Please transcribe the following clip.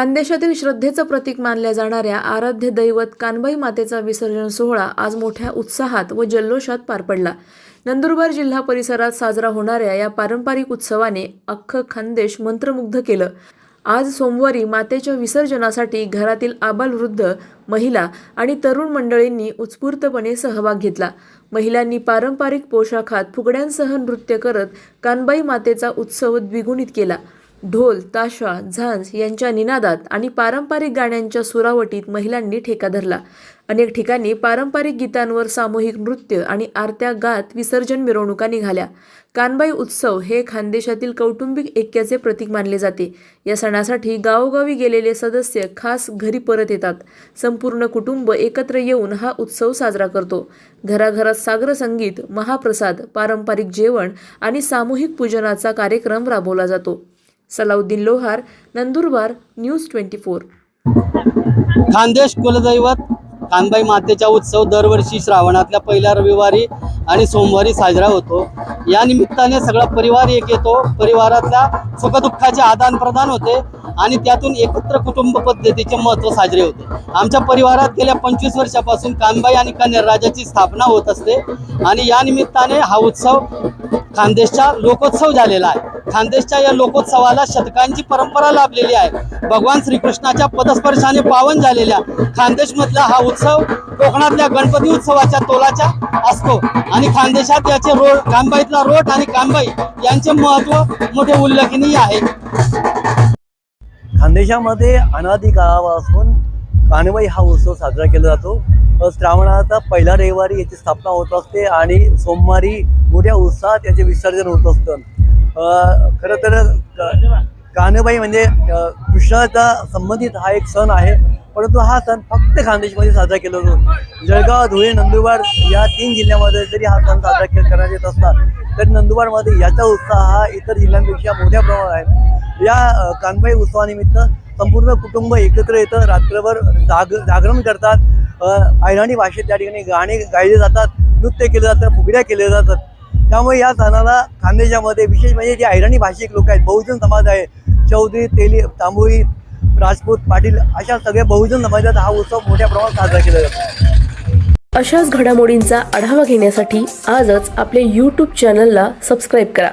खानदेशातील श्रद्धेचं प्रतीक मानल्या जाणाऱ्या आराध्य दैवत कानबाई मातेचा विसर्जन सोहळा आज मोठ्या उत्साहात व जल्लोषात पार पडला. नंदुरबार जिल्हा परिसरात साजरा होणाऱ्या या पारंपरिक उत्सवाने अख्खं खानदेश मंत्रमुग्ध केलं. आज सोमवारी मातेच्या विसर्जनासाठी घरातील आबालवृद्ध महिला आणि तरुण मंडळींनी उत्स्फूर्तपणे सहभाग घेतला. महिलांनी पारंपरिक पोशाखात फुगड्यांसह नृत्य करत कानबाई मातेचा उत्सव द्विगुणित केला. ढोल ताशा झांज यांच्या निनादात आणि पारंपरिक गाण्यांच्या सुरावटीत महिलांनी ठेका धरला. अनेक ठिकाणी पारंपरिक गीतांवर सामूहिक नृत्य आणि आरत्या गात विसर्जन मिरवणुका निघाल्या. कानबाई उत्सव हे खानदेशातील कौटुंबिक ऐक्याचे प्रतीक मानले जाते. या सणासाठी गावोगावी गेलेले सदस्य खास घरी परत येतात. संपूर्ण कुटुंब एकत्र येऊन हा उत्सव साजरा करतो. घराघरात सागर संगीत महाप्रसाद पारंपरिक जेवण आणि सामूहिक पूजनाचा कार्यक्रम राबवला जातो. Salauddin Lohar Nandurbar news twenty four. Khandesh कुलदैवत कानबाई मातेचा उत्सव दरवर्षी श्रावणातल्या पहिल्या रविवारी आणि सोमवारी साजरा होतो. या निमित्ताने सगळा परिवार एक येतो. परिवारातल्या सुखदुःखाचे आदान प्रदान होते आणि त्यातून एकत्र कुटुंब पद्धतीचे महत्त्व साजरे होते. आमच्या परिवारात गेल्या पंचवीस वर्षापासून कानबाई आणि कन्याराजाची स्थापना होत असते आणि या निमित्ताने हा उत्सव खानदेशचा लोकोत्सव झालेला आहे. खानदेशच्या या लोकोत्सवाला शतकांची परंपरा लाभलेली आहे. भगवान श्रीकृष्णाच्या पदस्पर्शाने पावन झालेल्या खानदेशमधला हा उत्सव कोकणातल्या गणपती उत्सवाच्या तोलाचा असतो. आणि खानदेशात याचे रोड कांबाईतला रोड आणि कांबाई यांचे महत्त्व मोठे उल्लेखनीय आहे. खानदेशामध्ये अनादी काळापासून कानबाई हा उत्सव साजरा केला जातो. श्रावणाचा पहिला रविवारी याची स्थापना होत असते आणि सोमवारी मोठ्या उत्साहात याचे विसर्जन होत असतं. खरं तर कान्हबाई म्हणजे कृष्णाचा संबंधित हा एक सण आहे. परंतु हा सण फक्त खानदेशमध्ये साजरा केला जातो. जळगाव धुळे नंदुरबार या तीन जिल्ह्यामध्ये जरी हा सण साजरा के- करण्यात येत असला तरी नंदुरबारमध्ये याचा उत्साह हा इतर जिल्ह्यांपेक्षा मोठ्या प्रमाणात आहे. या कानबाई उत्सवानिमित्त संपूर्ण कुटुंब एकत्र येतं. रात्रभर जाग जागरण करतात. अहिराणी भाषेत त्या ठिकाणी गाणे गायले जातात नृत्य केलं जातं फुगड्या केल्या जातात. त्यामुळे या सणाला खानदेशामध्ये विशेष म्हणजे जे अहिराणी भाषिक लोक आहेत बहुजन समाज आहे चौधरी तेली तांबोळी राजपूत पाटील अशा सगळ्या बहुजन समाजात हा उत्सव मोठ्या प्रमाणात साजरा केला जातो. अशाच घडामोडींचा आढावा घेण्यासाठी आजच आपल्या यूट्यूब चॅनलला सबस्क्राईब करा.